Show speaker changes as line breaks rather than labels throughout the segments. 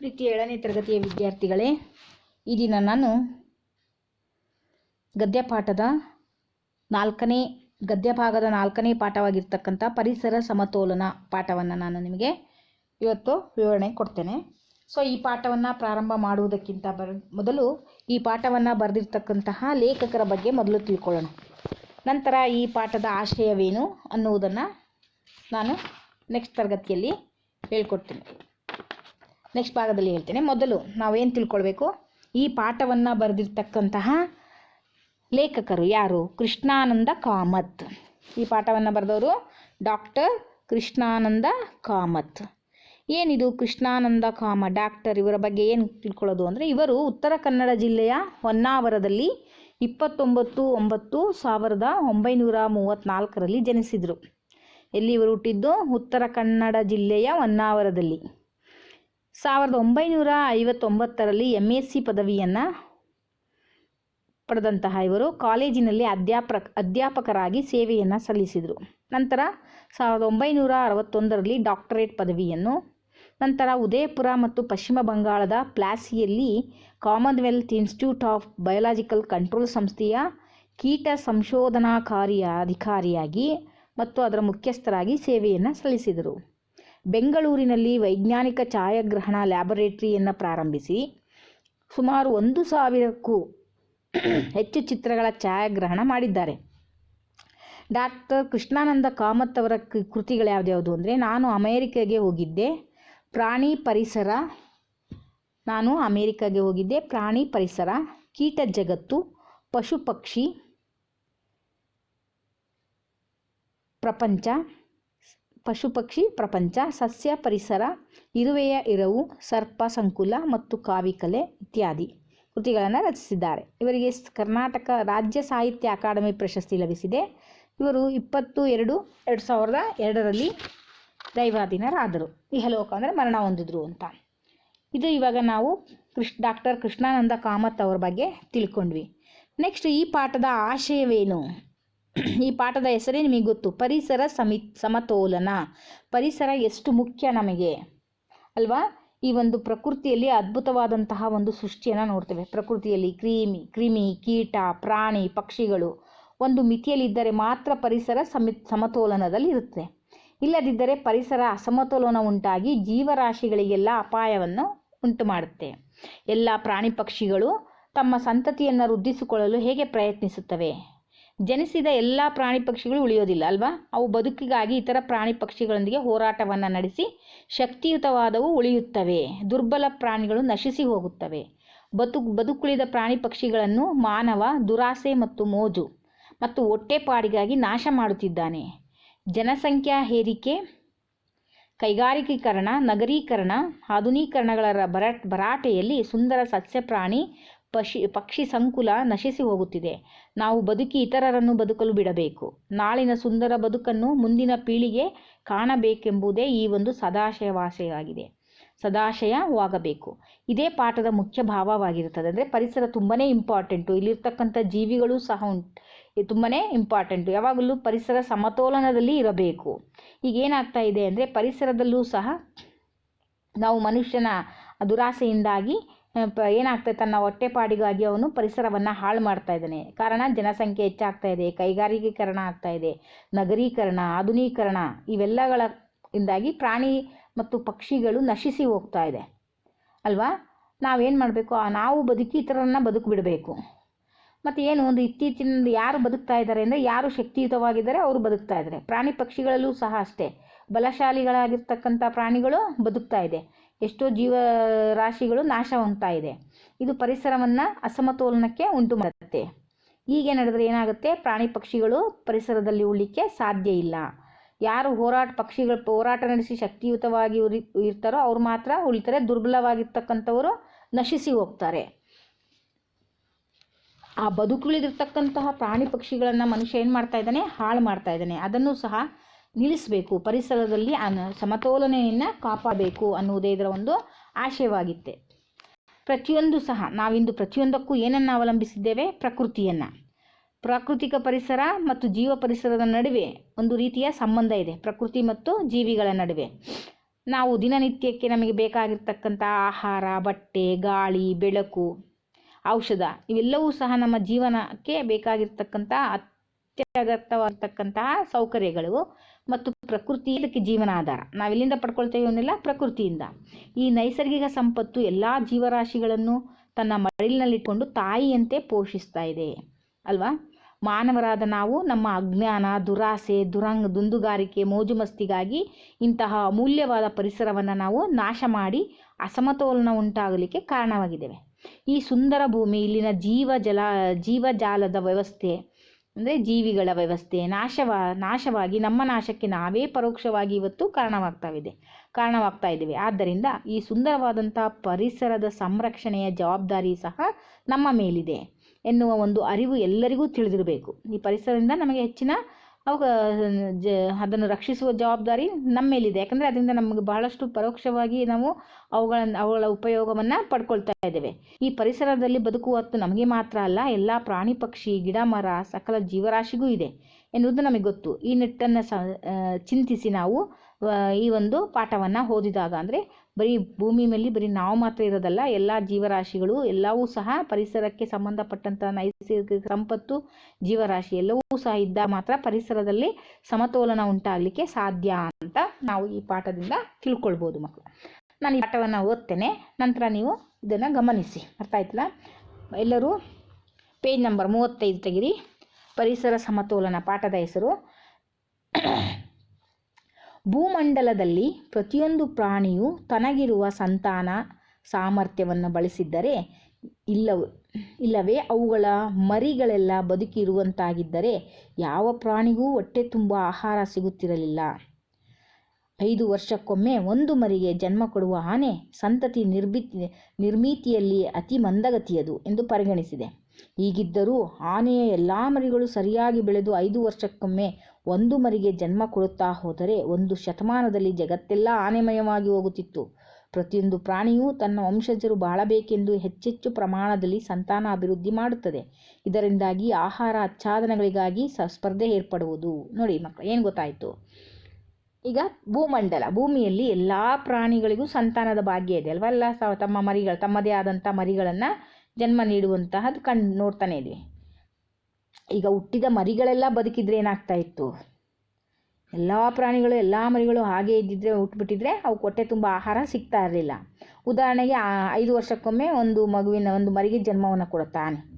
ಪ್ರೀತಿಯ ಏಳನೇ ತರಗತಿಯ ವಿದ್ಯಾರ್ಥಿಗಳೇ, ಈ ದಿನ ನಾನು ಗದ್ಯ ಪಾಠದ ನಾಲ್ಕನೇ ಗದ್ಯ ಭಾಗದ ನಾಲ್ಕನೇ ಪಾಠವಾಗಿರ್ತಕ್ಕಂಥ ಪರಿಸರ ಸಮತೋಲನ ಪಾಠವನ್ನು ನಾನು ನಿಮಗೆ ಇವತ್ತು ವಿವರಣೆ ಕೊಡ್ತೇನೆ. ಸೊ ಈ ಪಾಠವನ್ನು ಪ್ರಾರಂಭ ಮಾಡುವುದಕ್ಕಿಂತ ಬರ್ ಮೊದಲು ಈ ಪಾಠವನ್ನು ಬರೆದಿರ್ತಕ್ಕಂತಹ ಲೇಖಕರ ಬಗ್ಗೆ ಮೊದಲು ತಿಳ್ಕೊಳ್ಳೋಣ. ನಂತರ ಈ ಪಾಠದ ಆಶಯವೇನು ಅನ್ನುವುದನ್ನು ನಾನು ನೆಕ್ಸ್ಟ್ ತರಗತಿಯಲ್ಲಿ ಹೇಳ್ಕೊಡ್ತೀನಿ. ನೆಕ್ಸ್ಟ್ ಭಾಗದಲ್ಲಿ ಹೇಳ್ತೇನೆ. ಮೊದಲು ನಾವೇನು ತಿಳ್ಕೊಳ್ಬೇಕು? ಈ ಪಾಠವನ್ನು ಬರೆದಿರ್ತಕ್ಕಂತಹ ಲೇಖಕರು ಯಾರು? ಕೃಷ್ಣಾನಂದ ಕಾಮತ್. ಈ ಪಾಠವನ್ನು ಬರೆದವರು ಡಾಕ್ಟರ್ ಕೃಷ್ಣಾನಂದ ಕಾಮತ್. ಏನಿದು ಕೃಷ್ಣಾನಂದ ಕಾಮ? ಡಾಕ್ಟರ್ ಇವರ ಬಗ್ಗೆ ಏನು ತಿಳ್ಕೊಳ್ಳೋದು ಅಂದರೆ, ಇವರು ಉತ್ತರ ಕನ್ನಡ ಜಿಲ್ಲೆಯ ಹೊನ್ನಾವರದಲ್ಲಿ ಇಪ್ಪತ್ತೊಂಬತ್ತು ಒಂಬತ್ತು ಸಾವಿರದ ಒಂಬೈನೂರ ಮೂವತ್ತ್ನಾಲ್ಕರಲ್ಲಿ ಜನಿಸಿದರು. ಎಲ್ಲಿ ಇವರು ಹುಟ್ಟಿದ್ದು? ಉತ್ತರ ಕನ್ನಡ ಜಿಲ್ಲೆಯ ಹೊನ್ನಾವರದಲ್ಲಿ. ಸಾವಿರದ ಒಂಬೈನೂರ ಐವತ್ತೊಂಬತ್ತರಲ್ಲಿ ಎಂ ಎಸ್ ಸಿ ಪದವಿಯನ್ನು ಪಡೆದಂತಹ ಇವರು ಕಾಲೇಜಿನಲ್ಲಿ ಅಧ್ಯಾಪಕ, ಅಧ್ಯಾಪಕರಾಗಿ ಸೇವೆಯನ್ನು ಸಲ್ಲಿಸಿದರು. ನಂತರ ಸಾವಿರದ ಒಂಬೈನೂರ ಅರವತ್ತೊಂದರಲ್ಲಿ ಡಾಕ್ಟರೇಟ್ ಪದವಿಯನ್ನು, ನಂತರ ಉದಯಪುರ ಮತ್ತು ಪಶ್ಚಿಮ ಬಂಗಾಳದ ಪ್ಲಾಸಿಯಲ್ಲಿ Commonwealth institute of biological control ಸಂಸ್ಥೆಯ ಕೀಟ ಸಂಶೋಧನಾಕಾರಿಯ ಅಧಿಕಾರಿಯಾಗಿ ಮತ್ತು ಅದರ ಮುಖ್ಯಸ್ಥರಾಗಿ ಸೇವೆಯನ್ನು ಸಲ್ಲಿಸಿದರು. ಬೆಂಗಳೂರಿನಲ್ಲಿ ವೈಜ್ಞಾನಿಕ ಛಾಯಾಗ್ರಹಣ ಲ್ಯಾಬೊರೇಟರಿಯನ್ನು ಪ್ರಾರಂಭಿಸಿ, ಸುಮಾರು ಒಂದು ಸಾವಿರಕ್ಕೂ ಹೆಚ್ಚು ಚಿತ್ರಗಳ ಛಾಯಾಗ್ರಹಣ ಮಾಡಿದ್ದಾರೆ. ಡಾಕ್ಟರ್ ಕೃಷ್ಣಾನಂದ ಕಾಮತ್ ಅವರ ಕೃತಿಗಳು ಯಾವ್ದ್ಯಾವುದು ಅಂದರೆ, ನಾನು ಅಮೇರಿಕೆಗೆ ಹೋಗಿದ್ದೆ, ಪ್ರಾಣಿ ಪರಿಸರ, ನಾನು ಅಮೇರಿಕಾಗೆ ಹೋಗಿದ್ದೆ, ಪ್ರಾಣಿ ಪರಿಸರ, ಕೀಟ ಜಗತ್ತು ಪಶು ಪಕ್ಷಿ ಪ್ರಪಂಚ ಪಶು ಪಕ್ಷಿ ಪ್ರಪಂಚ, ಸಸ್ಯ ಪರಿಸರ, ಇರುವೆಯ ಇರವು, ಸರ್ಪ ಸಂಕುಲ ಮತ್ತು ಕಾವಿಕಲೆ ಇತ್ಯಾದಿ ಕೃತಿಗಳನ್ನು ರಚಿಸಿದ್ದಾರೆ. ಇವರಿಗೆ ಕರ್ನಾಟಕ ರಾಜ್ಯ ಸಾಹಿತ್ಯ ಅಕಾಡೆಮಿ ಪ್ರಶಸ್ತಿ ಲಭಿಸಿದೆ. ಇವರು ಇಪ್ಪತ್ತು ಎರಡು ಎರಡು ಸಾವಿರದ ಎರಡರಲ್ಲಿ ದೈವಾಧೀನರಾದರು. ಇಹಲೋಕ ಅಂದರೆ ಮರಣ ಹೊಂದಿದ್ರು ಅಂತ. ಇದು ಇವಾಗ ನಾವು ಕೃಷ್, ಡಾಕ್ಟರ್ ಕೃಷ್ಣಾನಂದ ಕಾಮತ್ ಅವ್ರ ಬಗ್ಗೆ ತಿಳ್ಕೊಂಡ್ವಿ. ನೆಕ್ಸ್ಟ್ ಈ ಪಾಠದ ಆಶಯವೇನು? ಈ ಪಾಠದ ಹೆಸರೇ ನಿಮಗೆ ಗೊತ್ತು. ಪರಿಸರ ಸಮಿ ಸಮತೋಲನ. ಪರಿಸರ ಎಷ್ಟು ಮುಖ್ಯ ನಮಗೆ? ಅಲ್ವಾ? ಈ ಒಂದು ಪ್ರಕೃತಿಯಲ್ಲಿ ಅದ್ಭುತವಾದಂತಹ ಒಂದು ಸೃಷ್ಟಿಯನ್ನು ನೋಡ್ತೇವೆ. ಪ್ರಕೃತಿಯಲ್ಲಿ ಕ್ರಿಮಿ ಕ್ರಿಮಿ, ಕೀಟ, ಪ್ರಾಣಿ, ಪಕ್ಷಿಗಳು ಒಂದು ಮಿತಿಯಲ್ಲಿದ್ದರೆ ಮಾತ್ರ ಪರಿಸರ ಸಮಿ ಸಮತೋಲನದಲ್ಲಿ ಇರುತ್ತೆ. ಇಲ್ಲದಿದ್ದರೆ ಪರಿಸರ ಅಸಮತೋಲನ ಉಂಟಾಗಿ ಜೀವರಾಶಿಗಳಿಗೆಲ್ಲ ಅಪಾಯವನ್ನು ಉಂಟು ಮಾಡುತ್ತೆ. ಎಲ್ಲ ಪ್ರಾಣಿ ಪಕ್ಷಿಗಳು ತಮ್ಮ ಸಂತತಿಯನ್ನು ವೃದ್ಧಿಸಿಕೊಳ್ಳಲು ಹೇಗೆ ಪ್ರಯತ್ನಿಸುತ್ತವೆ? ಜನಿಸಿದ ಎಲ್ಲ ಪ್ರಾಣಿ ಪಕ್ಷಿಗಳು ಉಳಿಯೋದಿಲ್ಲ, ಅಲ್ವಾ? ಅವು ಬದುಕಿಗಾಗಿ ಇತರ ಪ್ರಾಣಿ ಪಕ್ಷಿಗಳೊಂದಿಗೆ ಹೋರಾಟವನ್ನು ನಡೆಸಿ ಶಕ್ತಿಯುತವಾದವು ಉಳಿಯುತ್ತವೆ. ದುರ್ಬಲ ಪ್ರಾಣಿಗಳು ನಶಿಸಿ ಹೋಗುತ್ತವೆ. ಬದು, ಬದುಕುಳಿದ ಪ್ರಾಣಿ ಪಕ್ಷಿಗಳನ್ನು ಮಾನವ, ದುರಾಸೆ ಮತ್ತು ಮೋಜು ಮತ್ತು ಹೊಟ್ಟೆಪಾಡಿಗಾಗಿ ನಾಶ ಮಾಡುತ್ತಿದ್ದಾನೆ. ಜನಸಂಖ್ಯಾ ಹೇರಿಕೆ, ಕೈಗಾರಿಕೀಕರಣ, ನಗರೀಕರಣ, ಆಧುನೀಕರಣಗಳ ಬರ ಭರ ಭರಾಟೆಯಲ್ಲಿ ಸುಂದರ ಸಸ್ಯ ಪ್ರಾಣಿ ಪಶಿ, ಪಕ್ಷಿ ಸಂಕುಲ ನಶಿಸಿ ಹೋಗುತ್ತಿದೆ. ನಾವು ಬದುಕಿ ಇತರರನ್ನು ಬದುಕಲು ಬಿಡಬೇಕು. ನಾಳಿನ ಸುಂದರ ಬದುಕನ್ನು ಮುಂದಿನ ಪೀಳಿಗೆ ಕಾಣಬೇಕೆಂಬುದೇ ಈ ಒಂದು ಸದಾಶಯವಾಸೆಯಾಗಿದೆ ಸದಾಶಯವಾಗಬೇಕು. ಇದೇ ಪಾಠದ ಮುಖ್ಯ ಭಾವವಾಗಿರುತ್ತದೆ. ಅಂದರೆ ಪರಿಸರ ತುಂಬಾ ಇಂಪಾರ್ಟೆಂಟು ಇಲ್ಲಿರ್ತಕ್ಕಂಥ ಜೀವಿಗಳು ಸಹ ಉಂಟು ತುಂಬಾ ಇಂಪಾರ್ಟೆಂಟು ಯಾವಾಗಲೂ ಪರಿಸರ ಸಮತೋಲನದಲ್ಲಿ ಇರಬೇಕು. ಈಗ ಏನಾಗ್ತಾ ಇದೆ ಅಂದರೆ ಪರಿಸರದಲ್ಲೂ ಸಹ ನಾವು ಮನುಷ್ಯನ ದುರಾಸೆಯಿಂದಾಗಿ ಪ ಏನಾಗ್ತದೆ ತನ್ನ ಹೊಟ್ಟೆಪಾಡಿಗಾಗಿ ಅವನು ಪರಿಸರವನ್ನು ಹಾಳು ಮಾಡ್ತಾ ಇದ್ದಾನೆ. ಕಾರಣ, ಜನಸಂಖ್ಯೆ ಹೆಚ್ಚಾಗ್ತಾ ಇದೆ, ಕೈಗಾರಿಕೀಕರಣ ಆಗ್ತಾ ಇದೆ, ನಗರೀಕರಣ, ಆಧುನೀಕರಣ ಇವೆಲ್ಲಗಳ ಇಂದಾಗಿ ಪ್ರಾಣಿ ಮತ್ತು ಪಕ್ಷಿಗಳು ನಶಿಸಿ ಹೋಗ್ತಾ ಇದೆ. ಅಲ್ವಾ? ನಾವೇನು ಮಾಡಬೇಕು? ನಾವು ಬದುಕಿ ಇತರರನ್ನ ಬದುಕು ಬಿಡಬೇಕು. ಮತ್ತು ಏನು, ಒಂದು ಇತ್ತೀಚಿನ ಯಾರು ಬದುಕ್ತಾ ಇದ್ದಾರೆ ಅಂದರೆ ಯಾರು ಶಕ್ತಿಯುತವಾಗಿದ್ದಾರೆ ಅವರು ಬದುಕ್ತಾ ಇದ್ದಾರೆ. ಪ್ರಾಣಿ ಪಕ್ಷಿಗಳಲ್ಲೂ ಸಹ ಅಷ್ಟೇ. ಬಲಶಾಲಿಗಳಾಗಿರ್ತಕ್ಕಂಥ ಪ್ರಾಣಿಗಳು ಬದುಕ್ತಾ ಇದೆ. ಎಷ್ಟೋ ಜೀವರಾಶಿಗಳು ನಾಶ ಹೊಂದ್ತಾ ಇದೆ. ಇದು ಪರಿಸರವನ್ನು ಅಸಮತೋಲನಕ್ಕೆ ಉಂಟು ಮಾಡುತ್ತೆ. ಹೀಗೆ ನಡೆದರೆ ಏನಾಗುತ್ತೆ? ಪ್ರಾಣಿ ಪಕ್ಷಿಗಳು ಪರಿಸರದಲ್ಲಿ ಉಳಿಲಿಕ್ಕೆ ಸಾಧ್ಯ ಇಲ್ಲ. ಯಾರು ಹೋರಾಟ ಪಕ್ಷಿಗಳು ಹೋರಾಟ ನಡೆಸಿ ಶಕ್ತಿಯುತವಾಗಿ ಉರಿ, ಇರ್ತಾರೋ ಅವ್ರು ಮಾತ್ರ ಉಳಿತಾರೆ. ದುರ್ಬಲವಾಗಿರ್ತಕ್ಕಂಥವರು ನಶಿಸಿ ಹೋಗ್ತಾರೆ. ಆ ಬದುಕುಳಿದಿರ್ತಕ್ಕಂತಹ ಪ್ರಾಣಿ ಪಕ್ಷಿಗಳನ್ನು ಮನುಷ್ಯ ಏನು ಮಾಡ್ತಾ ಇದ್ದಾನೆ? ಹಾಳು ಮಾಡ್ತಾ ಇದ್ದಾನೆ. ಅದನ್ನು ಸಹ ನಿಲ್ಲಿಸಬೇಕು. ಪರಿಸರದಲ್ಲಿ ಸಮತೋಲನೆಯನ್ನು ಕಾಪಾಡಬೇಕು ಅನ್ನುವುದೇ ಇದರ ಒಂದು ಆಶಯವಾಗಿತ್ತೆ. ಪ್ರತಿಯೊಂದು ಸಹ, ನಾವಿಂದು ಪ್ರತಿಯೊಂದಕ್ಕೂ ಏನನ್ನು ಅವಲಂಬಿಸಿದ್ದೇವೆ? ಪ್ರಕೃತಿಯನ್ನು. ಪ್ರಾಕೃತಿಕ ಪರಿಸರ ಮತ್ತು ಜೀವ ಪರಿಸರದ ನಡುವೆ ಒಂದು ರೀತಿಯ ಸಂಬಂಧ ಇದೆ. ಪ್ರಕೃತಿ ಮತ್ತು ಜೀವಿಗಳ ನಡುವೆ. ನಾವು ದಿನನಿತ್ಯಕ್ಕೆ ನಮಗೆ ಬೇಕಾಗಿರ್ತಕ್ಕಂಥ ಆಹಾರ, ಬಟ್ಟೆ, ಗಾಳಿ, ಬೆಳಕು, ಔಷಧ, ಇವೆಲ್ಲವೂ ಸಹ ನಮ್ಮ ಜೀವನಕ್ಕೆ ಬೇಕಾಗಿರ್ತಕ್ಕಂಥ ಅತ್ಯಗತ್ಯವಾಗಿರ್ತಕ್ಕಂತಹ ಸೌಕರ್ಯಗಳು. ಮತ್ತು ಪ್ರಕೃತಿ ಇದಕ್ಕೆ ಜೀವನಾಧಾರ. ನಾವೆಲ್ಲಿಂದ ಪಡ್ಕೊಳ್ತೇವೆ ಇವನ್ನೆಲ್ಲ ಪ್ರಕೃತಿಯಿಂದ. ಈ ನೈಸರ್ಗಿಕ ಸಂಪತ್ತು ಎಲ್ಲ ಜೀವರಾಶಿಗಳನ್ನು ತನ್ನ ಮಡಿಲಿನಲ್ಲಿಟ್ಕೊಂಡು ತಾಯಿಯಂತೆ ಪೋಷಿಸ್ತಾ ಇದೆ. ಅಲ್ವಾ? ಮಾನವರಾದ ನಾವು ನಮ್ಮ ಅಜ್ಞಾನ, ದುರಾಸೆ, ದುರಂಗ್, ದುಂದುಗಾರಿಕೆ ಮೋಜು ಮಸ್ತಿಗಾಗಿ ಇಂತಹ ಅಮೂಲ್ಯವಾದ ಪರಿಸರವನ್ನು ನಾವು ನಾಶ ಮಾಡಿ ಅಸಮತೋಲನ ಉಂಟಾಗಲಿಕ್ಕೆ ಕಾರಣವಾಗಿದ್ದೇವೆ. ಈ ಸುಂದರ ಭೂಮಿ, ಇಲ್ಲಿನ ಜೀವ ಜಲ, ಜೀವಜಾಲದ ವ್ಯವಸ್ಥೆ ಅಂದರೆ ಜೀವಿಗಳ ವ್ಯವಸ್ಥೆ ನಾಶವ, ನಾಶವಾಗಿ, ನಮ್ಮ ನಾಶಕ್ಕೆ ನಾವೇ ಪರೋಕ್ಷವಾಗಿ ಇವತ್ತು ಕಾರಣವಾಗ್ತಾವಿದೆ, ಕಾರಣವಾಗ್ತಾ ಇದ್ದೇವೆ. ಆದ್ದರಿಂದ ಈ ಸುಂದರವಾದಂಥ ಪರಿಸರದ ಸಂರಕ್ಷಣೆಯ ಜವಾಬ್ದಾರಿ ಸಹ ನಮ್ಮ ಮೇಲಿದೆ ಎನ್ನುವ ಒಂದು ಅರಿವು ಎಲ್ಲರಿಗೂ ತಿಳಿದಿರಬೇಕು. ಈ ಪರಿಸರದಿಂದ ನಮಗೆ ಹೆಚ್ಚಿನ ಅವಾಗ, ಜ, ಅದನ್ನು ರಕ್ಷಿಸುವ ಜವಾಬ್ದಾರಿ ನಮ್ಮ ಮೇಲಿದೆ. ಯಾಕಂದರೆ ಅದರಿಂದ ನಮಗೆ ಬಹಳಷ್ಟು ಪರೋಕ್ಷವಾಗಿ ನಾವು ಅವುಗಳನ್ನು ಅವುಗಳ ಉಪಯೋಗವನ್ನು ಪಡ್ಕೊಳ್ತಾ ಇದ್ದೇವೆ. ಈ ಪರಿಸರದಲ್ಲಿ ಬದುಕುವ ಹೊತ್ತು ನಮಗೆ ಮಾತ್ರ ಅಲ್ಲ, ಎಲ್ಲ ಪ್ರಾಣಿ ಪಕ್ಷಿ, ಗಿಡ, ಮರ, ಸಕಲ ಜೀವರಾಶಿಗೂ ಇದೆ ಎನ್ನುವುದು ನಮಗೆ ಗೊತ್ತು. ಈ ನಿಟ್ಟನ್ನು ಸ ಚಿಂತಿಸಿ ನಾವು ಈ ಒಂದು ಪಾಠವನ್ನು ಓದಿದಾಗ. ಅಂದರೆ ಬರೀ ಭೂಮಿ ಮೇಲೆ ಬರೀ ನಾವು ಮಾತ್ರ ಇರೋದಲ್ಲ ಎಲ್ಲ ಜೀವರಾಶಿಗಳು ಎಲ್ಲವೂ ಸಹ ಪರಿಸರಕ್ಕೆ ಸಂಬಂಧಪಟ್ಟಂಥ ನೈಸರ್ಗಿಕ ಸಂಪತ್ತು ಜೀವರಾಶಿ ಎಲ್ಲವೂ ಸಹ ಇದ್ದಾಗ ಮಾತ್ರ ಪರಿಸರದಲ್ಲಿ ಸಮತೋಲನ ಉಂಟಾಗಲಿಕ್ಕೆ ಸಾಧ್ಯ ಅಂತ ನಾವು ಈ ಪಾಠದಿಂದ ತಿಳ್ಕೊಳ್ಬೋದು ಮಕ್ಕಳು ನಾನು ಈ ಪಾಠವನ್ನು ಓದ್ತೇನೆ, ನಂತರ ನೀವು ಇದನ್ನು ಗಮನಿಸಿ. ಅರ್ಥ ಆಯ್ತಲ್ಲ? ಎಲ್ಲರೂ ಪೇಜ್ ನಂಬರ್ ಮೂವತ್ತೈದು ತೆಗಿರಿ. ಪರಿಸರ ಸಮತೋಲನ ಪಾಠದ ಹೆಸರು. ಭೂಮಂಡಲದಲ್ಲಿ ಪ್ರತಿಯೊಂದು ಪ್ರಾಣಿಯು ತನಗಿರುವ ಸಂತಾನ ಸಾಮರ್ಥ್ಯವನ್ನು ಬಳಸಿದ್ದರೆ ಇಲ್ಲವ, ಇಲ್ಲವೇ ಅವುಗಳ ಮರಿಗಳೆಲ್ಲ ಬದುಕಿರುವಂತಾಗಿದ್ದರೆ ಯಾವ ಪ್ರಾಣಿಗೂ ಹೊಟ್ಟೆ ತುಂಬ ಆಹಾರ ಸಿಗುತ್ತಿರಲಿಲ್ಲ. ಐದು ವರ್ಷಕ್ಕೊಮ್ಮೆ ಒಂದು ಮರಿಗೆ ಜನ್ಮ ಕೊಡುವ ಆನೆ ಸಂತತಿ ನಿರ್ಮಿತಿ, ನಿರ್ಮಿತಿಯಲ್ಲಿ ಅತಿ ಮಂದಗತಿಯದು ಎಂದು ಪರಿಗಣಿಸಿದೆ. ಹೀಗಿದ್ದರೂ ಆನೆಯ ಎಲ್ಲ ಮರಿಗಳು ಸರಿಯಾಗಿ ಬೆಳೆದು ಐದು ವರ್ಷಕ್ಕೊಮ್ಮೆ ಒಂದು ಮರಿಗೆ ಜನ್ಮ ಕೊಡುತ್ತಾ ಹೋದರೆ ಒಂದು ಶತಮಾನದಲ್ಲಿ ಜಗತ್ತೆಲ್ಲ ಆನೆಮಯವಾಗಿ ಹೋಗುತ್ತಿತ್ತು. ಪ್ರತಿಯೊಂದು ಪ್ರಾಣಿಯೂ ತನ್ನ ವಂಶಜರು ಬಾಳಬೇಕೆಂದು ಹೆಚ್ಚೆಚ್ಚು ಪ್ರಮಾಣದಲ್ಲಿ ಸಂತಾನ ಅಭಿವೃದ್ಧಿ ಮಾಡುತ್ತದೆ. ಇದರಿಂದಾಗಿ ಆಹಾರ ಆಚ್ಛಾದನಗಳಿಗಾಗಿ ಸ್ಪರ್ಧೆ ಏರ್ಪಡುವುದು. ನೋಡಿ ಮಕ್ಕಳು ಏನು ಗೊತ್ತಾಯಿತು? ಈಗ ಭೂಮಂಡಲ, ಭೂಮಿಯಲ್ಲಿ ಎಲ್ಲ ಪ್ರಾಣಿಗಳಿಗೂ ಸಂತಾನದ ಭಾಗ್ಯ ಇದೆ ಅಲ್ವಾ? ಎಲ್ಲ ಸ ತಮ್ಮ ಮರಿಗಳು, ತಮ್ಮದೇ ಆದಂಥ ಮರಿಗಳನ್ನು ಜನ್ಮ ನೀಡುವಂತಹದ್ದು ಕಣ್ ನೋಡ್ತಾನೆ ಇದ್ವಿ ಈಗ ಹುಟ್ಟಿದ ಮರಿಗಳೆಲ್ಲ ಬದುಕಿದ್ರೆ ಏನಾಗ್ತಾ ಇತ್ತು? ಎಲ್ಲ ಪ್ರಾಣಿಗಳು, ಎಲ್ಲ ಮರಿಗಳು ಹಾಗೆ ಇದ್ದಿದ್ರೆ, ಹುಟ್ಬಿಟ್ಟಿದ್ರೆ ಅವು ಕೊಟ್ಟೆ ತುಂಬ ಆಹಾರ ಸಿಗ್ತಾ ಇರಲಿಲ್ಲ. ಉದಾಹರಣೆಗೆ ಐದು ವರ್ಷಕ್ಕೊಮ್ಮೆ ಒಂದು ಮಗುವಿನ, ಒಂದು ಮರಿಗೆ ಜನ್ಮವನ್ನು ಕೊಡುತ್ತಾನೆ.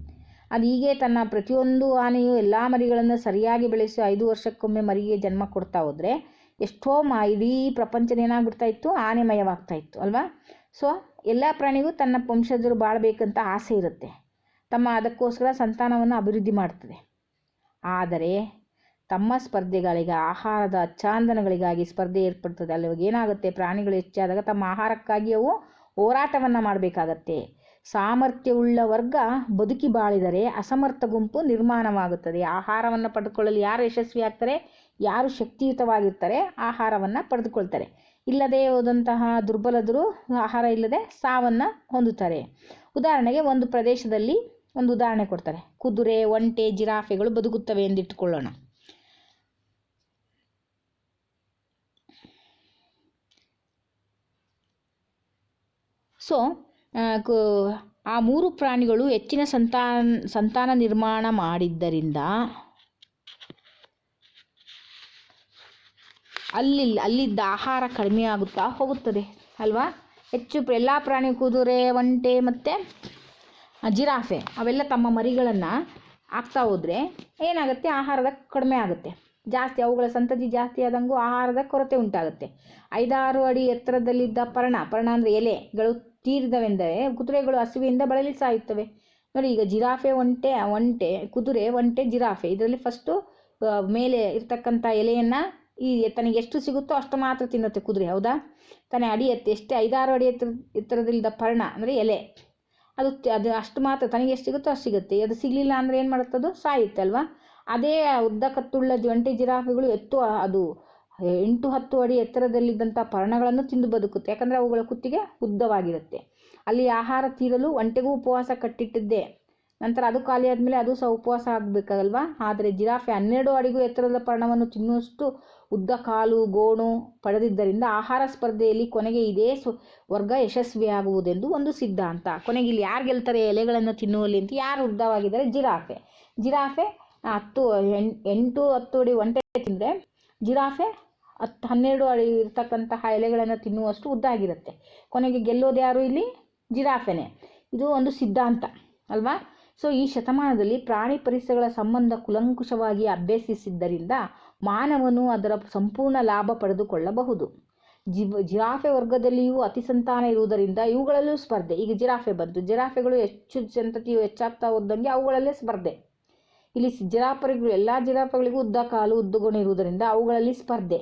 ಅದು ಹೀಗೆ ತನ್ನ ಪ್ರತಿಯೊಂದು ಆನೆಯು ಎಲ್ಲ ಮರಿಗಳನ್ನು ಸರಿಯಾಗಿ ಬೆಳೆಸಿ ಐದು ವರ್ಷಕ್ಕೊಮ್ಮೆ ಮರಿಗೆ ಜನ್ಮ ಕೊಡ್ತಾ ಹೋದರೆ ಎಷ್ಟೋ ಮಾ, ಇಡೀ ಪ್ರಪಂಚದ ಏನಾಗ್ಬಿಡ್ತಾ ಇತ್ತು? ಆನೆಮಯವಾಗ್ತಾ ಇತ್ತು, ಅಲ್ವಾ? ಸೊ ಎಲ್ಲ ಪ್ರಾಣಿಗೂ ತನ್ನ ವಂಶಜರು ಬಾಳಬೇಕಂತ ಆಸೆ ಇರುತ್ತೆ. ತಮ್ಮ ಅದಕ್ಕೋಸ್ಕರ ಸಂತಾನವನ್ನು ಅಭಿವೃದ್ಧಿ ಮಾಡ್ತದೆ. ಆದರೆ ತಮ್ಮ ಸ್ಪರ್ಧೆಗಳಿಗೆ, ಆಹಾರದ ಅಚ್ಚಾಂದನಗಳಿಗಾಗಿ ಸ್ಪರ್ಧೆ ಏರ್ಪಡ್ತದೆ. ಅಲ್ಲಿ ಏನಾಗುತ್ತೆ? ಪ್ರಾಣಿಗಳು ಹೆಚ್ಚಾದಾಗ ತಮ್ಮ ಆಹಾರಕ್ಕಾಗಿ ಅವು ಹೋರಾಟವನ್ನು ಮಾಡಬೇಕಾಗತ್ತೆ. ಸಾಮರ್ಥ್ಯವುಳ್ಳ ವರ್ಗ ಬದುಕಿ ಬಾಳಿದರೆ ಅಸಮರ್ಥ ಗುಂಪು ನಿರ್ಮಾಣವಾಗುತ್ತದೆ. ಆಹಾರವನ್ನು ಪಡೆದುಕೊಳ್ಳಲು ಯಾರು ಯಶಸ್ವಿ ಆಗ್ತಾರೆ? ಯಾರು ಶಕ್ತಿಯುತವಾಗಿರ್ತಾರೆ? ಆಹಾರವನ್ನು ಪಡೆದುಕೊಳ್ತಾರೆ. ಇಲ್ಲದೆ ಹೋದಂತಹ ದುರ್ಬಲದರು ಆಹಾರ ಇಲ್ಲದೆ ಸಾವನ್ನು ಹೊಂದುತ್ತಾರೆ. ಉದಾಹರಣೆಗೆ ಒಂದು ಪ್ರದೇಶದಲ್ಲಿ ಒಂದು ಉದಾಹರಣೆ ಕೊಡ್ತಾರೆ. ಕುದುರೆ, ಒಂಟೆ, ಜಿರಾಫೆಗಳು ಬದುಕುತ್ತವೆ ಎಂದಿಟ್ಟುಕೊಳ್ಳೋಣ ಸೊ ಆ ಮೂರು ಪ್ರಾಣಿಗಳು ಹೆಚ್ಚಿನ ಸಂತಾನ ಸಂತಾನ ನಿರ್ಮಾಣ ಮಾಡಿದ್ದರಿಂದ ಅಲ್ಲಿ, ಅಲ್ಲಿದ್ದ ಆಹಾರ ಕಡಿಮೆ ಆಗುತ್ತಾ ಹೋಗುತ್ತದೆ, ಅಲ್ವಾ? ಹೆಚ್ಚು ಎಲ್ಲ ಪ್ರಾಣಿ ಕುದುರೆ, ಒಂಟೆ ಮತ್ತು ಜಿರಾಫೆ ಅವೆಲ್ಲ ತಮ್ಮ ಮರಿಗಳನ್ನು ಹಾಕ್ತಾ ಹೋದರೆ ಏನಾಗುತ್ತೆ? ಆಹಾರದ ಕಡಿಮೆ ಆಗುತ್ತೆ. ಜಾಸ್ತಿ ಅವುಗಳ ಸಂತತಿ ಜಾಸ್ತಿ ಆದಂಗೂ ಆಹಾರದ ಕೊರತೆ ಉಂಟಾಗುತ್ತೆ. ಐದಾರು ಅಡಿ ಎತ್ತರದಲ್ಲಿದ್ದ ಪರ್ಣ ಪರ್ಣ ಅಂದರೆ ಎಲೆಗಳು ತೀರಿದವೆಂದರೆ ಕುದುರೆಗಳು ಹಸುವಿಯಿಂದ ಬಳಲಿ ಸಾಯುತ್ತವೆ. ನೋಡಿ, ಈಗ ಜಿರಾಫೆ ಒಂಟೆ ಒಂಟೆ, ಕುದುರೆ, ಒಂಟೆ, ಜಿರಾಫೆ. ಇದರಲ್ಲಿ ಫಸ್ಟು ಮೇಲೆ ಇರ್ತಕ್ಕಂಥ ಎಲೆಯನ್ನು ಈ ತನಗೆ ಎಷ್ಟು ಸಿಗುತ್ತೋ ಅಷ್ಟು ಮಾತ್ರ ತಿನ್ನುತ್ತೆ ಕುದುರೆ, ಹೌದಾ? ತಾನೇ ಅಡಿ ಎತ್ತೆ, ಎಷ್ಟೇ ಐದಾರು ಅಡಿ ಎತ್ತರ, ಎತ್ತರದಲ್ಲಿದ್ದ ಪರ್ಣ ಅಂದರೆ ಎಲೆ. ಅದು ಅದು ಅಷ್ಟು ಮಾತ್ರ, ತನಗೆ ಎಷ್ಟು ಸಿಗುತ್ತೋ ಅಷ್ಟು ಸಿಗುತ್ತೆ. ಅದು ಸಿಗಲಿಲ್ಲ ಅಂದರೆ ಏನು ಮಾಡುತ್ತದು ಸಾಯುತ್ತೆ ಅಲ್ವಾ? ಅದೇ ಉದ್ದ ಕತ್ತುಳ್ಳ ಒಂಟೆ ಜಿರಾಫೆಗಳು ಎತ್ತು ಅದು ಎಂಟು ಹತ್ತು ಅಡಿ ಎತ್ತರದಲ್ಲಿದ್ದಂಥ ಪರ್ಣಗಳನ್ನು ತಿಂದು ಬದುಕುತ್ತೆ. ಯಾಕಂದರೆ ಅವುಗಳ ಕುತ್ತಿಗೆ ಉದ್ದವಾಗಿರುತ್ತೆ. ಅಲ್ಲಿ ಆಹಾರ ತೀರಲು ಒಂಟೆಗೂ ಉಪವಾಸ ಕಟ್ಟಿಟ್ಟಿದ್ದೆ. ನಂತರ ಅದು ಖಾಲಿ ಆದಮೇಲೆ ಅದು ಸಹ ಉಪವಾಸ ಆಗಬೇಕಲ್ವಾ ಆದರೆ ಜಿರಾಫೆ ಹನ್ನೆರಡು ಅಡಿಗೂ ಎತ್ತರದ ಪರ್ಣವನ್ನು ತಿನ್ನುವಷ್ಟು ಉದ್ದ ಕಾಲು, ಗೋಣು ಪಡೆದಿದ್ದರಿಂದ ಆಹಾರ ಸ್ಪರ್ಧೆಯಲ್ಲಿ ಕೊನೆಗೆ ಇದೇ ವರ್ಗ ಯಶಸ್ವಿಯಾಗುವುದೆಂದು ಒಂದು ಸಿದ್ಧಾಂತ. ಕೊನೆಗೆ ಇಲ್ಲಿ ಯಾರು ಗೆಲ್ತಾರೆ? ಎಲೆಗಳನ್ನು ತಿನ್ನುವಲ್ಲಿ ಅಂತ ಯಾರು ಉದ್ದವಾಗಿದ್ದಾರೆ? ಜಿರಾಫೆ. ಜಿರಾಫೆ ಹತ್ತು ಎಂಟು, ಹತ್ತು ಅಡಿ ಒಂಟೆ ತಿಂದರೆ ಜಿರಾಫೆ ಹತ್ತು ಹನ್ನೆರಡು ಅಡಿ ಇರ್ತಕ್ಕಂತಹ ಎಲೆಗಳನ್ನು ತಿನ್ನುವಷ್ಟು ಉದ್ದ ಆಗಿರುತ್ತೆ. ಕೊನೆಗೆ ಗೆಲ್ಲೋದು ಯಾರು ಇಲ್ಲಿ? ಜಿರಾಫೆನೇ. ಇದು ಒಂದು ಸಿದ್ಧಾಂತ, ಅಲ್ವಾ? ಸೊ ಈ ಶತಮಾನದಲ್ಲಿ ಪ್ರಾಣಿ ಪರಿಸರಗಳ ಸಂಬಂಧ ಕುಲಂಕುಷವಾಗಿ ಅಭ್ಯಸಿಸಿದ್ದರಿಂದ ಮಾನವನು ಅದರ ಸಂಪೂರ್ಣ ಲಾಭ ಪಡೆದುಕೊಳ್ಳಬಹುದು. ಜಿಬ್ ಜಿರಾಫೆ ವರ್ಗದಲ್ಲಿಯೂ ಅತಿ ಸಂತಾನ ಇರುವುದರಿಂದ ಇವುಗಳಲ್ಲೂ ಸ್ಪರ್ಧೆ. ಈಗ ಜಿರಾಫೆ ಬಂತು. ಜಿರಾಫೆಗಳು ಹೆಚ್ಚು ಸಂತತಿಯು ಹೆಚ್ಚಾಗ್ತಾ ಹೋದಂಗೆ ಅವುಗಳಲ್ಲೇ ಸ್ಪರ್ಧೆ. ಇಲ್ಲಿ ಜಿರಾಫೆಗಳು ಎಲ್ಲ ಜಿರಾಫೆಗಳಿಗೂ ಉದ್ದ ಕಾಲು ಉದ್ದುಗೊಂಡು ಇರುವುದರಿಂದ ಅವುಗಳಲ್ಲಿ ಸ್ಪರ್ಧೆ.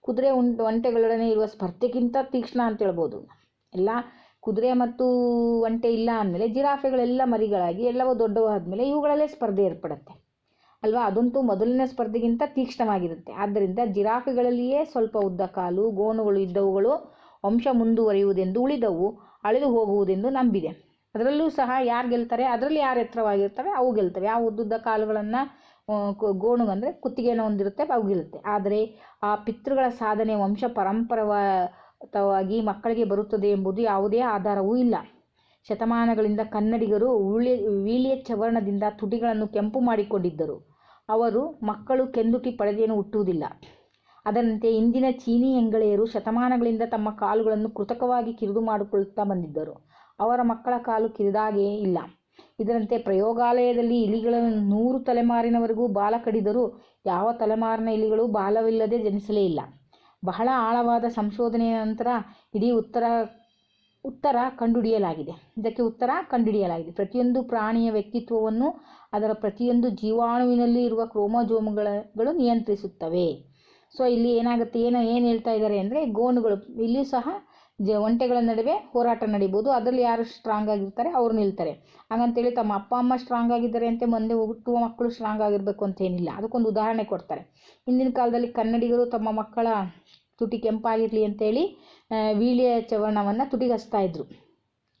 ಕುದುರೆ ಉಂಟು, ಒಂಟೆಗಳೊಡನೆ ಇರುವ ಸ್ಪರ್ಧೆಗಿಂತ ತೀಕ್ಷ್ಣ ಅಂತ ಹೇಳ್ಬೋದು. ಎಲ್ಲ ಕುದುರೆ ಮತ್ತು ಒಂಟೆ ಇಲ್ಲ ಅಂದಮೇಲೆ ಜಿರಾಫೆಗಳೆಲ್ಲ ಮರಿಗಳಾಗಿ ಎಲ್ಲವೂ ದೊಡ್ಡವು ಆದಮೇಲೆ ಇವುಗಳಲ್ಲೇ ಸ್ಪರ್ಧೆ ಏರ್ಪಡುತ್ತೆ. ಅಲ್ವಾ? ಅದಂತೂ ಮೊದಲನೇ ಸ್ಪರ್ಧೆಗಿಂತ ತೀಕ್ಷ್ಣವಾಗಿರುತ್ತೆ. ಆದ್ದರಿಂದ ಜಿರಾಫೆಗಳಲ್ಲಿಯೇ ಸ್ವಲ್ಪ ಉದ್ದ ಕಾಲು, ಗೋಣುಗಳು ಇದ್ದವುಗಳು ವಂಶ ಮುಂದುವರಿಯುವುದೆಂದು ಉಳಿದವು, ಅಳಿದು ಹೋಗುವುದೆಂದು ನಂಬಿದೆ. ಅದರಲ್ಲೂ ಸಹ ಯಾರು ಗೆಲ್ತಾರೆ? ಅದರಲ್ಲಿ ಯಾರು ಎತ್ತರವಾಗಿರ್ತವೆ? ಅವು ಗೆಲ್ತವೆ. ಆ ಉದ್ದುದ್ದ ಕಾಲುಗಳನ್ನು ಗೋಣು ಅಂದರೆ ಕುತ್ತಿಗೆನ ಹೊಂದಿರುತ್ತೆ, ಅವು ಗೆಲ್ಲುತ್ತೆ. ಆದರೆ ಆ ಪಿತೃಗಳ ಸಾಧನೆ ವಂಶ ಪರಂಪರವಾಗಿ ಮಕ್ಕಳಿಗೆ ಬರುತ್ತದೆ ಎಂಬುದು ಯಾವುದೇ ಆಧಾರವೂ ಇಲ್ಲ. ಶತಮಾನಗಳಿಂದ ಕನ್ನಡಿಗರು ಉಳಿ ವೀಳ್ಯ ಚವರ್ಣದಿಂದ ತುಟಿಗಳನ್ನು ಕೆಂಪು ಮಾಡಿಕೊಂಡಿದ್ದರು. ಅವರು ಮಕ್ಕಳು ಕೆಂದುಟಿ ಪಡೆದೇನು ಹುಟ್ಟುವುದಿಲ್ಲ ಅದರಂತೆ ಇಂದಿನ ಚೀನಿ ಎಂಗಳೆಯರು ಶತಮಾನಗಳಿಂದ ತಮ್ಮ ಕಾಲುಗಳನ್ನು ಕೃತಕವಾಗಿ ಕಿರಿದು ಮಾಡಿಕೊಳ್ಳುತ್ತಾ ಬಂದಿದ್ದರು. ಅವರ ಮಕ್ಕಳ ಕಾಲು ಕಿರಿದಾಗೇ ಇಲ್ಲ. ಇದರಂತೆ ಪ್ರಯೋಗಾಲಯದಲ್ಲಿ ಇಲಿಗಳನ್ನು ನೂರು ತಲೆಮಾರಿನವರೆಗೂ ಬಾಲ ಕಡಿದರೂ ಯಾವ ತಲೆಮಾರಿನ ಇಲಿಗಳು ಬಾಲವಿಲ್ಲದೆ ಜನಿಸಲೇ ಇಲ್ಲ. ಬಹಳ ಆಳವಾದ ಸಂಶೋಧನೆಯ ನಂತರ ಇಡೀ ಉತ್ತರ ಉತ್ತರ ಕಂಡುಹಿಡಿಯಲಾಗಿದೆ. ಇದಕ್ಕೆ ಉತ್ತರ ಕಂಡುಹಿಡಿಯಲಾಗಿದೆ. ಪ್ರತಿಯೊಂದು ಪ್ರಾಣಿಯ ವ್ಯಕ್ತಿತ್ವವನ್ನು ಅದರ ಪ್ರತಿಯೊಂದು ಜೀವಾಣುವಿನಲ್ಲಿ ಇರುವ ಕ್ರೋಮೋಜೋಮ್ಗಳು ನಿಯಂತ್ರಿಸುತ್ತವೆ. ಸೊ ಇಲ್ಲಿ ಏನಾಗುತ್ತೆ? ಏನೋ, ಏನು ಹೇಳ್ತಾ ಇದ್ದಾರೆ ಅಂದರೆ ಗೋಣುಗಳು. ಇಲ್ಲಿಯೂ ಸಹ ಜ, ಒಂಟೆಗಳ ನಡುವೆ ಹೋರಾಟ ನಡೀಬೋದು. ಅದರಲ್ಲಿ ಯಾರು ಸ್ಟ್ರಾಂಗ್ ಆಗಿರ್ತಾರೆ ಅವ್ರು ನಿಲ್ತಾರೆ. ಹಾಗಂತೇಳಿ ತಮ್ಮ ಅಪ್ಪ, ಅಮ್ಮ ಸ್ಟ್ರಾಂಗ್ ಆಗಿದ್ದಾರೆ ಅಂತ ಮುಂದೆ ಹುಟ್ಟುವ ಮಕ್ಕಳು ಸ್ಟ್ರಾಂಗ್ ಆಗಿರಬೇಕು ಅಂತ ಏನಿಲ್ಲ. ಅದಕ್ಕೊಂದು ಉದಾಹರಣೆ ಕೊಡ್ತಾರೆ. ಹಿಂದಿನ ಕಾಲದಲ್ಲಿ ಕನ್ನಡಿಗರು ತಮ್ಮ ಮಕ್ಕಳ ತುಟಿ ಕೆಂಪಾಗಿರಲಿ ಅಂತೇಳಿ ವೀಳ್ಯ ಚವರ್ಣವನ್ನು ತುಟಿಗೆ ಹಚ್ತಾ ಇದ್ರು.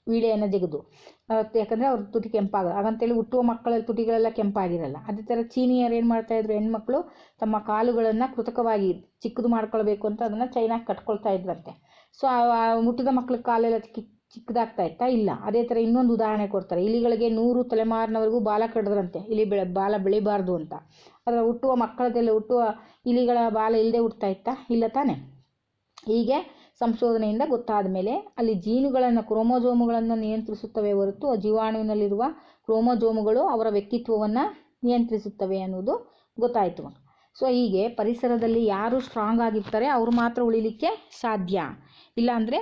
ವೀಳೆಯನ್ನು ಜಗಿದು. ಯಾಕಂದರೆ ಅವ್ರ ತುಟಿ ಕೆಂಪಾಗ ಹಾಗಂತೇಳಿ ಹುಟ್ಟುವ ಮಕ್ಕಳ ತುಟಿಗಳೆಲ್ಲ ಕೆಂಪಾಗಿರಲ್ಲ. ಅದೇ ಥರ ಚೀನಿಯರು ಏನು ಮಾಡ್ತಾಯಿದ್ರು ಹೆಣ್ಮಕ್ಳು ತಮ್ಮ ಕಾಲುಗಳನ್ನು ಕೃತಕವಾಗಿ ಚಿಕ್ಕದು ಮಾಡ್ಕೊಳ್ಬೇಕು ಅಂತ ಅದನ್ನು ಚೈನಾಗೆ ಕಟ್ಕೊಳ್ತಾ ಇದ್ರಂತೆ. ಸೊ ಆ ಮುಟ್ಟಿದ ಮಕ್ಕಳ ಕಾಲೆಲ್ಲ ಚಿಕ್ಕ ಚಿಕ್ಕದಾಗ್ತಾ ಇತ್ತಾ? ಇಲ್ಲ. ಅದೇ ಥರ ಇನ್ನೊಂದು ಉದಾಹರಣೆ ಕೊಡ್ತಾರೆ. ಇಲಿಗಳಿಗೆ ನೂರು ತಲೆಮಾರಿನವರೆಗೂ ಬಾಲ ಕಡ್ದ್ರಂತೆ. ಇಲಿ ಬೆಳೆ, ಬಾಲ ಬೆಳಿಬಾರ್ದು ಅಂತ. ಅದರ ಹುಟ್ಟುವ ಮಕ್ಕಳದೆಲ್ಲ ಹುಟ್ಟುವ ಇಲಿಗಳ ಬಾಲ ಇಲ್ಲದೆ ಹುಟ್ತಾ ಇತ್ತಾ? ಇಲ್ಲ ತಾನೆ? ಹೀಗೆ ಸಂಶೋಧನೆಯಿಂದ ಗೊತ್ತಾದ ಮೇಲೆ ಅಲ್ಲಿ ಜೀನುಗಳನ್ನು, ಕ್ರೋಮೋಜೋಮುಗಳನ್ನು ನಿಯಂತ್ರಿಸುತ್ತವೆ ಹೊರತು ಆ ಜೀವಾಣುವಿನಲ್ಲಿರುವ ಕ್ರೋಮೋಜೋಮುಗಳು ಅವರ ವ್ಯಕ್ತಿತ್ವವನ್ನು ನಿಯಂತ್ರಿಸುತ್ತವೆ ಅನ್ನೋದು ಗೊತ್ತಾಯಿತು. ಸೊ ಹೀಗೆ ಪರಿಸರದಲ್ಲಿ ಯಾರು ಸ್ಟ್ರಾಂಗ್ ಆಗಿರ್ತಾರೆ ಅವರು ಮಾತ್ರ ಉಳಿಲಿಕ್ಕೆ ಸಾಧ್ಯ. ಇಲ್ಲಾಂದರೆ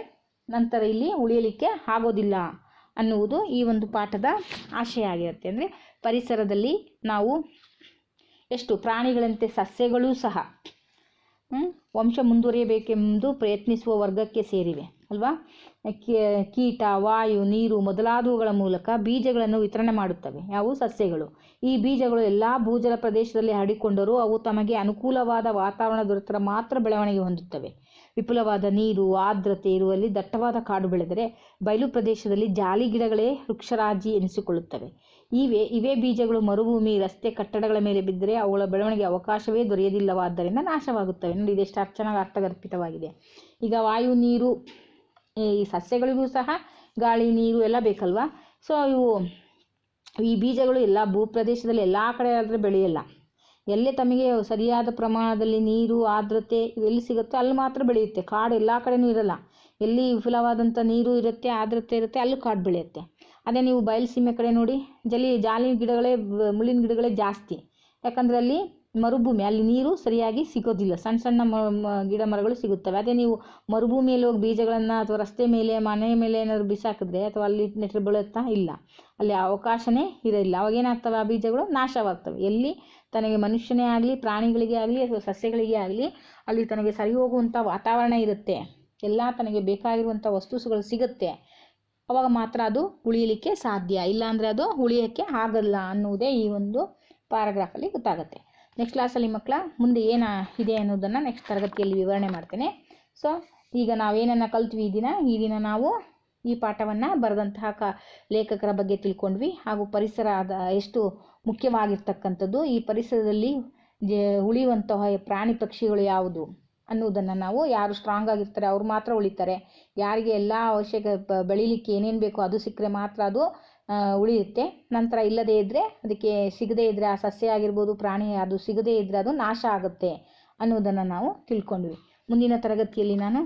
ನಂತರ ಇಲ್ಲಿ ಉಳಿಯಲಿಕ್ಕೆ ಆಗೋದಿಲ್ಲ ಅನ್ನುವುದು ಈ ಒಂದು ಪಾಠದ ಆಶಯ ಆಗಿರುತ್ತೆ. ಅಂದರೆ ಪರಿಸರದಲ್ಲಿ ನಾವು ಎಷ್ಟು ಪ್ರಾಣಿಗಳಂತೆ ಸಸ್ಯಗಳೂ ಸಹ ವಂಶ ಮುಂದುವರಿಯಬೇಕೆಂದು ಪ್ರಯತ್ನಿಸುವ ವರ್ಗಕ್ಕೆ ಸೇರಿವೆ, ಅಲ್ವಾ? ಕೀಟ, ವಾಯು, ನೀರು ಮೊದಲಾದವುಗಳ ಮೂಲಕ ಬೀಜಗಳನ್ನು ವಿತರಣೆ ಮಾಡುತ್ತವೆ. ಯಾವು ಸಸ್ಯಗಳು. ಈ ಬೀಜಗಳು ಎಲ್ಲ ಭೂಜಲ ಪ್ರದೇಶದಲ್ಲಿ ಹರಡಿಕೊಂಡರೂ ಅವು ತಮಗೆ ಅನುಕೂಲವಾದ ವಾತಾವರಣ ದೊರೆತರ ಮಾತ್ರ ಬೆಳವಣಿಗೆ ಹೊಂದುತ್ತವೆ. ವಿಪುಲವಾದ ನೀರು, ಆರ್ದ್ರತೆ ಇರುವಲ್ಲಿ ದಟ್ಟವಾದ ಕಾಡು ಬೆಳೆದರೆ ಬಯಲು ಪ್ರದೇಶದಲ್ಲಿ ಜಾಲಿ ಗಿಡಗಳೇ ವೃಕ್ಷರಾಜಿ ಎನಿಸಿಕೊಳ್ಳುತ್ತವೆ. ಇವೆ, ಇವೇ ಬೀಜಗಳು ಮರುಭೂಮಿ, ರಸ್ತೆ ಕಟ್ಟಡಗಳ ಮೇಲೆ ಬಿದ್ದರೆ ಅವುಗಳ ಬೆಳವಣಿಗೆ ಅವಕಾಶವೇ ದೊರೆಯದಿಲ್ಲವಾದ್ದರಿಂದ ನಾಶವಾಗುತ್ತವೆ. ನೋಡಿ ಇದೆಷ್ಟು ಚೆನ್ನಾಗಿ ಅರ್ಥಗರ್ಭಿತವಾಗಿದೆ. ಈಗ ವಾಯು, ನೀರು, ಈ ಸಸ್ಯಗಳಿಗೂ ಸಹ ಗಾಳಿ, ನೀರು ಎಲ್ಲ ಬೇಕಲ್ವಾ? ಸೊ ಇವು, ಈ ಬೀಜಗಳು ಎಲ್ಲ ಭೂಪ್ರದೇಶದಲ್ಲಿ ಎಲ್ಲ ಕಡೆ ಆದರೆ ಬೆಳೆಯಲ್ಲ. ಎಲ್ಲೇ ತಮಗೆ ಸರಿಯಾದ ಪ್ರಮಾಣದಲ್ಲಿ ನೀರು, ಆರ್ದ್ರತೆ ಎಲ್ಲಿ ಸಿಗುತ್ತೋ ಅಲ್ಲಿ ಮಾತ್ರ ಬೆಳೆಯುತ್ತೆ. ಕಾಡು ಎಲ್ಲ ಕಡೆನೂ ಇರಲ್ಲ. ಎಲ್ಲಿ ವಿಫುಲವಾದಂಥ ನೀರು ಇರುತ್ತೆ, ಆರ್ದ್ರತೆ ಇರುತ್ತೆ, ಅಲ್ಲಿ ಕಾಡು ಬೆಳೆಯುತ್ತೆ. ಅದೇ ನೀವು ಬಯಲುಸೀಮೆ ಕಡೆ ನೋಡಿ ಜಲಿ ಜಾಲಿ ಗಿಡಗಳೇ ಮುಳ್ಳಿನ ಗಿಡಗಳೇ ಜಾಸ್ತಿ. ಯಾಕಂದರೆ ಅಲ್ಲಿ ಮರುಭೂಮಿ, ಅಲ್ಲಿ ನೀರು ಸರಿಯಾಗಿ ಸಿಗೋದಿಲ್ಲ. ಸಣ್ಣ ಸಣ್ಣ ಮ ಮ- ಗಿಡ ಮರಗಳು ಸಿಗುತ್ತವೆ. ಅದೇ ನೀವು ಮರುಭೂಮಿಯಲ್ಲಿ ಹೋಗಿ ಬೀಜಗಳನ್ನು ಅಥವಾ ರಸ್ತೆ ಮೇಲೆ, ಮನೆ ಮೇಲೆ ಏನಾದರೂ ಬಿಸಾಕಿದ್ರೆ ಅಥವಾ ಅಲ್ಲಿ ನೆಟ್ಟರೆ ಬೆಳೆಯುತ್ತಾ ಇಲ್ಲ. ಅಲ್ಲಿ ಅವಕಾಶನೇ ಇರೋಲ್ಲ ಅವಾಗ ಏನಾಗ್ತವೆ? ಆ ಬೀಜಗಳು ನಾಶವಾಗ್ತವೆ. ಎಲ್ಲಿ ತನಗೆ ಮನುಷ್ಯನೇ ಆಗಲಿ, ಪ್ರಾಣಿಗಳಿಗೆ ಆಗಲಿ ಅಥವಾ ಸಸ್ಯಗಳಿಗೆ ಆಗಲಿ, ಅಲ್ಲಿ ತನಗೆ ಸರಿ ಹೋಗುವಂಥ ವಾತಾವರಣ ಇರುತ್ತೆ. ಎಲ್ಲ ತನಗೆ ಬೇಕಾಗಿರುವಂಥ ವಸ್ತುಗಳು ಸಿಗುತ್ತೆ. ಅವಾಗ ಮಾತ್ರ ಅದು ಉಳಿಯಲಿಕ್ಕೆ ಸಾಧ್ಯ. ಇಲ್ಲಾಂದರೆ ಅದು ಉಳಿಯೋಕ್ಕೆ ಆಗಲ್ಲ ಅನ್ನುವುದೇ ಈ ಒಂದು ಪ್ಯಾರಾಗ್ರಾಫಲ್ಲಿ ಗೊತ್ತಾಗುತ್ತೆ. ನೆಕ್ಸ್ಟ್ ಕ್ಲಾಸಲ್ಲಿ ಮಕ್ಕಳ ಮುಂದೆ ಏನು ಇದೆ ಅನ್ನೋದನ್ನು ನೆಕ್ಸ್ಟ್ ತರಗತಿಯಲ್ಲಿ ವಿವರಣೆ ಮಾಡ್ತೇನೆ. ಸೊ ಈಗ ನಾವೇನನ್ನು ಕಲ್ತ್ವಿ ಈ ದಿನ ಈ ದಿನ ನಾವು ಈ ಪಾಠವನ್ನು ಬರೆದಂತಹ ಕ, ಲೇಖಕರ ಬಗ್ಗೆ ತಿಳ್ಕೊಂಡ್ವಿ. ಹಾಗೂ ಪರಿಸರ ಅದ ಎಷ್ಟು ಮುಖ್ಯವಾಗಿರ್ತಕ್ಕಂಥದ್ದು. ಈ ಪರಿಸರದಲ್ಲಿ ಜ, ಉಳಿಯುವಂತಹ ಪ್ರಾಣಿ ಪಕ್ಷಿಗಳು ಯಾವುದು? ಅನ್ನುವುದನ್ನು ನಾವು ಯಾರು ಸ್ಟ್ರಾಂಗ್ ಆಗಿರ್ತಾರೆ ಅವ್ರು ಮಾತ್ರ ಉಳಿತಾರೆ. ಯಾರಿಗೆ ಎಲ್ಲ ಅವಶ್ಯಕ ಬೆಳಿಲಿಕ್ಕೆ ಏನೇನು ಬೇಕೋ ಅದು ಸಿಕ್ಕರೆ ಮಾತ್ರ ಅದು ಉಳಿಯುತ್ತೆ. ನಂತರ ಇಲ್ಲದೇ ಇದ್ದರೆ ಅದಕ್ಕೆ ಸಿಗದೇ ಇದ್ದರೆ ಆ ಸಸ್ಯ ಆಗಿರ್ಬೋದು, ಪ್ರಾಣಿ ಅದು ಸಿಗದೇ ಇದ್ದರೆ ಅದು ನಾಶ ಆಗುತ್ತೆ ಅನ್ನೋದನ್ನು ನಾವು ತಿಳ್ಕೊಂಡ್ವಿ. ಮುಂದಿನ ತರಗತಿಯಲ್ಲಿ ನಾನು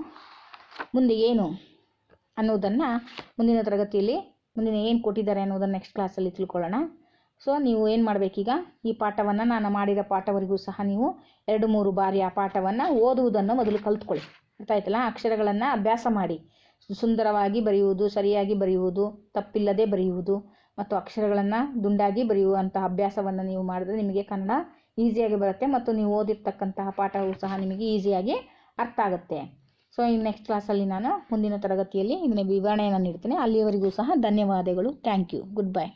ಮುಂದೆ ಏನು ಅನ್ನೋದನ್ನು ಮುಂದಿನ ತರಗತಿಯಲ್ಲಿ ಮುಂದಿನ ಏನು ಕೊಟ್ಟಿದ್ದಾರೆ ಅನ್ನೋದನ್ನು ನೆಕ್ಸ್ಟ್ ಕ್ಲಾಸಲ್ಲಿ ತಿಳ್ಕೊಳ್ಳೋಣ. ಸೊ ನೀವು ಏನು ಮಾಡಬೇಕೀಗ? ಈ ಪಾಠವನ್ನು ನಾನು ಮಾಡಿರೋ ಪಾಠವರೆಗೂ ಸಹ ನೀವು ಎರಡು ಮೂರು ಬಾರಿ ಆ ಪಾಠವನ್ನು ಓದುವುದನ್ನು ಮೊದಲು ಕಲ್ತ್ಕೊಳ್ಳಿ. ಅರ್ಥ ಆಯ್ತಲ್ಲ ಅಕ್ಷರಗಳನ್ನು ಅಭ್ಯಾಸ ಮಾಡಿ. ಸುಂದರವಾಗಿ ಬರೆಯುವುದು, ಸರಿಯಾಗಿ ಬರೆಯುವುದು, ತಪ್ಪಿಲ್ಲದೆ ಬರೆಯುವುದು ಮತ್ತು ಅಕ್ಷರಗಳನ್ನು ದುಂಡಾಗಿ ಬರೆಯುವಂತಹ ಅಭ್ಯಾಸವನ್ನು ನೀವು ಮಾಡಿದ್ರೆ ನಿಮಗೆ ಕನ್ನಡ ಈಸಿಯಾಗಿ ಬರುತ್ತೆ ಮತ್ತು ನೀವು ಓದಿರ್ತಕ್ಕಂತಹ ಪಾಠವೂ ಸಹ ನಿಮಗೆ ಈಸಿಯಾಗಿ ಅರ್ಥ ಆಗುತ್ತೆ. ಸೊ ಈ ನೆಕ್ಸ್ಟ್ ಕ್ಲಾಸಲ್ಲಿ ನಾನು ಮುಂದಿನ ತರಗತಿಯಲ್ಲಿ ಇದನ್ನ ವಿವರಣೆಯನ್ನು ನೀಡ್ತೇನೆ. ಅಲ್ಲಿಯವರೆಗೂ ಸಹ ಧನ್ಯವಾದಗಳು. Thank you good bye